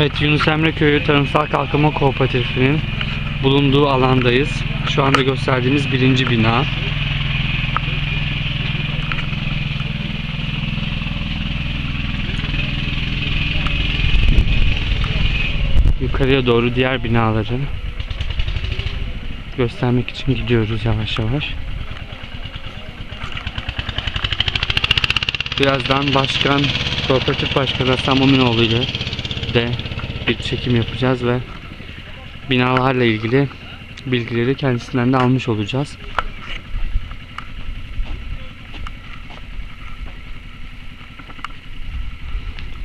Evet Yunus Emre Köyü Tarımsal Kalkınma Kooperatifi'nin bulunduğu alandayız. Şu anda gösterdiğiniz birinci bina. Yukarıya doğru diğer binaları göstermek için gidiyoruz yavaş yavaş. Birazdan başkan, kooperatif başkanı Hasan Muminoğlu ile de bir çekim yapacağız ve binalarla ilgili bilgileri kendisinden de almış olacağız.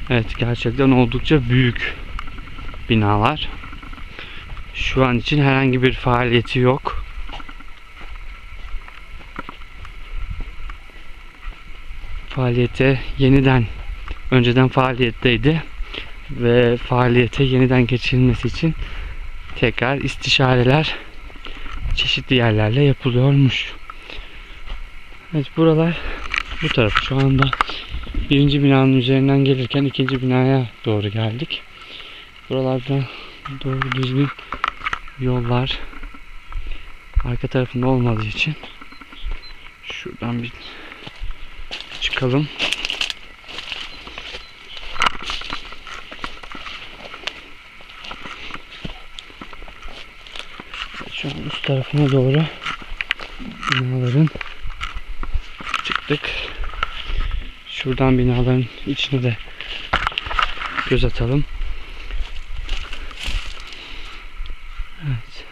Evet gerçekten oldukça büyük binalar. Şu an için herhangi bir faaliyeti yok. Faaliyete yeniden önceden faaliyetteydi ve faaliyete yeniden geçirilmesi için tekrar istişareler çeşitli yerlerle yapılıyormuş. Evet buralar bu taraf şu anda birinci binanın üzerinden gelirken ikinci binaya doğru geldik. Buralarda doğru düzgün yollar arka tarafında olmadığı için şuradan bir çıkalım. An üst tarafına doğru binaların çıktık. Şuradan binaların içine de göz atalım. Evet.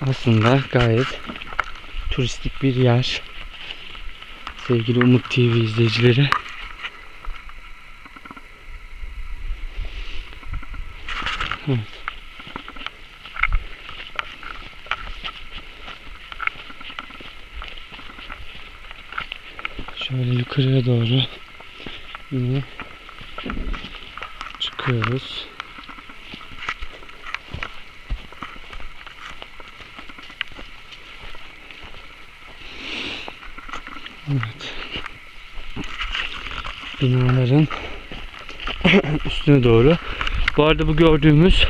Aslında gayet turistik bir yer. Sevgili Umut TV izleyicileri. Şöyle yukarıya doğru yine çıkıyoruz. Evet. Binaların üstüne doğru. Bu arada bu gördüğümüz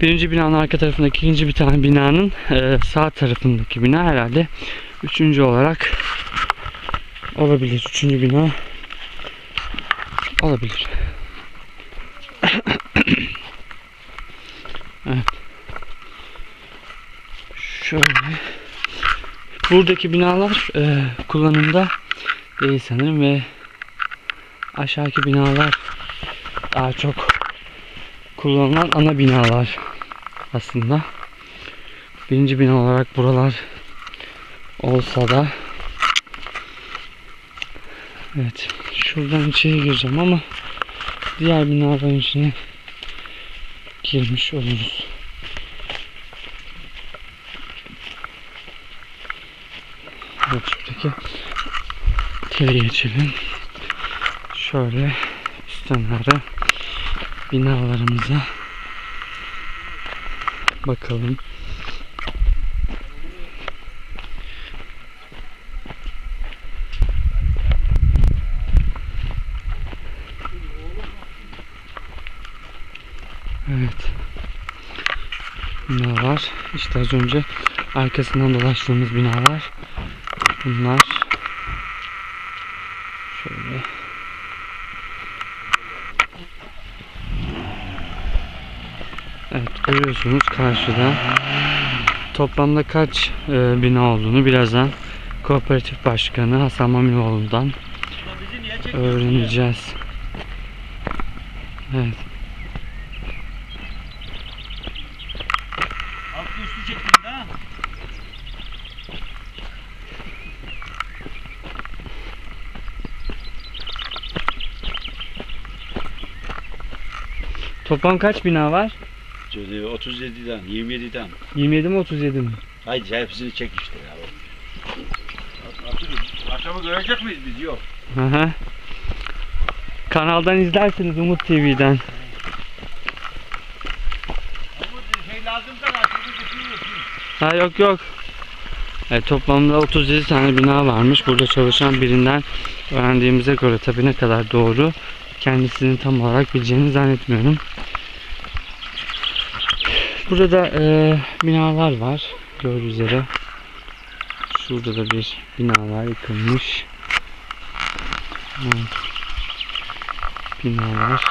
birinci binanın arka tarafındaki ikinci bir tane binanın e, sağ tarafındaki bina herhalde üçüncü olarak olabilir. Üçüncü bina olabilir. evet. Şöyle. Buradaki binalar e, kullanımda değil sanırım ve aşağıki binalar daha çok kullanılan ana binalar aslında. Birinci bina olarak buralar olsa da Evet. Şuradan içeri gireceğim ama diğer binaların içine girmiş oluruz. Evet şuradaki teli geçelim. Şöyle ara binalarımıza bakalım. Evet. Binalar. İşte az önce arkasından dolaştığımız binalar. Bunlar. Şöyle. Evet görüyorsunuz karşıda. Toplamda kaç e, bina olduğunu birazdan kooperatif başkanı Hasan Maminoğlu'ndan öğreneceğiz. Evet. Toplam kaç bina var? Şöyle 37'den 27'den. 27 mi 37 mi? Haydi hepsini çek işte ya. Akşamı görecek miyiz biz? Yok. Hı hı. Kanaldan izlersiniz Umut TV'den. Ama şey. Ha yok yok. E, toplamda 37 tane bina varmış. Burada çalışan birinden öğrendiğimize göre tabii ne kadar doğru kendisini tam olarak bileceğini zannetmiyorum. Burada e, binalar var. Gördüğünüz üzere. Şurada da bir bina var yıkılmış. Evet. Binalar.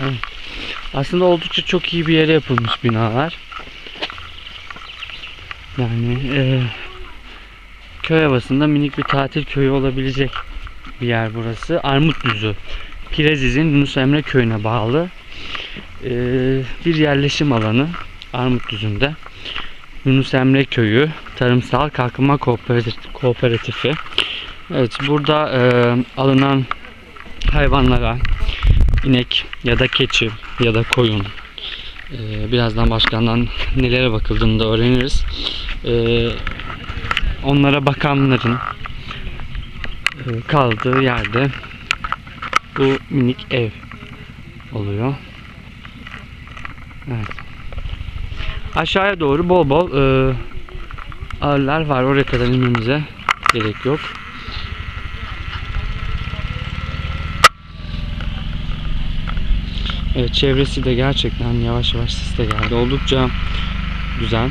Evet. Aslında oldukça çok iyi bir yere yapılmış binalar. Yani e, köy havasında minik bir tatil köyü olabilecek bir yer burası. Armutluzu. Pireziz'in Yunus Emre köyüne bağlı e, bir yerleşim alanı Armutluzu'nda. Yunus Emre köyü Tarımsal Kalkınma Kooperatif- Kooperatifi. Evet burada e, alınan hayvanlara inek ya da keçi ya da koyun e, birazdan başkandan nelere bakıldığını da öğreniriz. E, onlara bakanların kaldığı yerde bu minik ev oluyor. Evet. Aşağıya doğru bol bol e, ağırlar var. Oraya kadar inmemize gerek yok. Evet, çevresi de gerçekten yavaş yavaş sis de geldi. Oldukça güzel.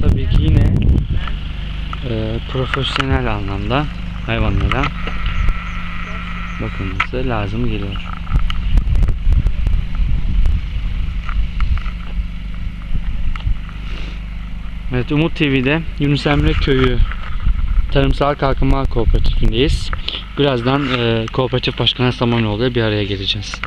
Tabii ki yine e, profesyonel anlamda hayvanlara bakılması lazım geliyor. Evet Umut TV'de Yunus Emre Köyü Tarımsal Kalkınma Kooperatifindeyiz. Birazdan e, Kooperatif Başkanı Samanoğlu'yla bir araya geleceğiz.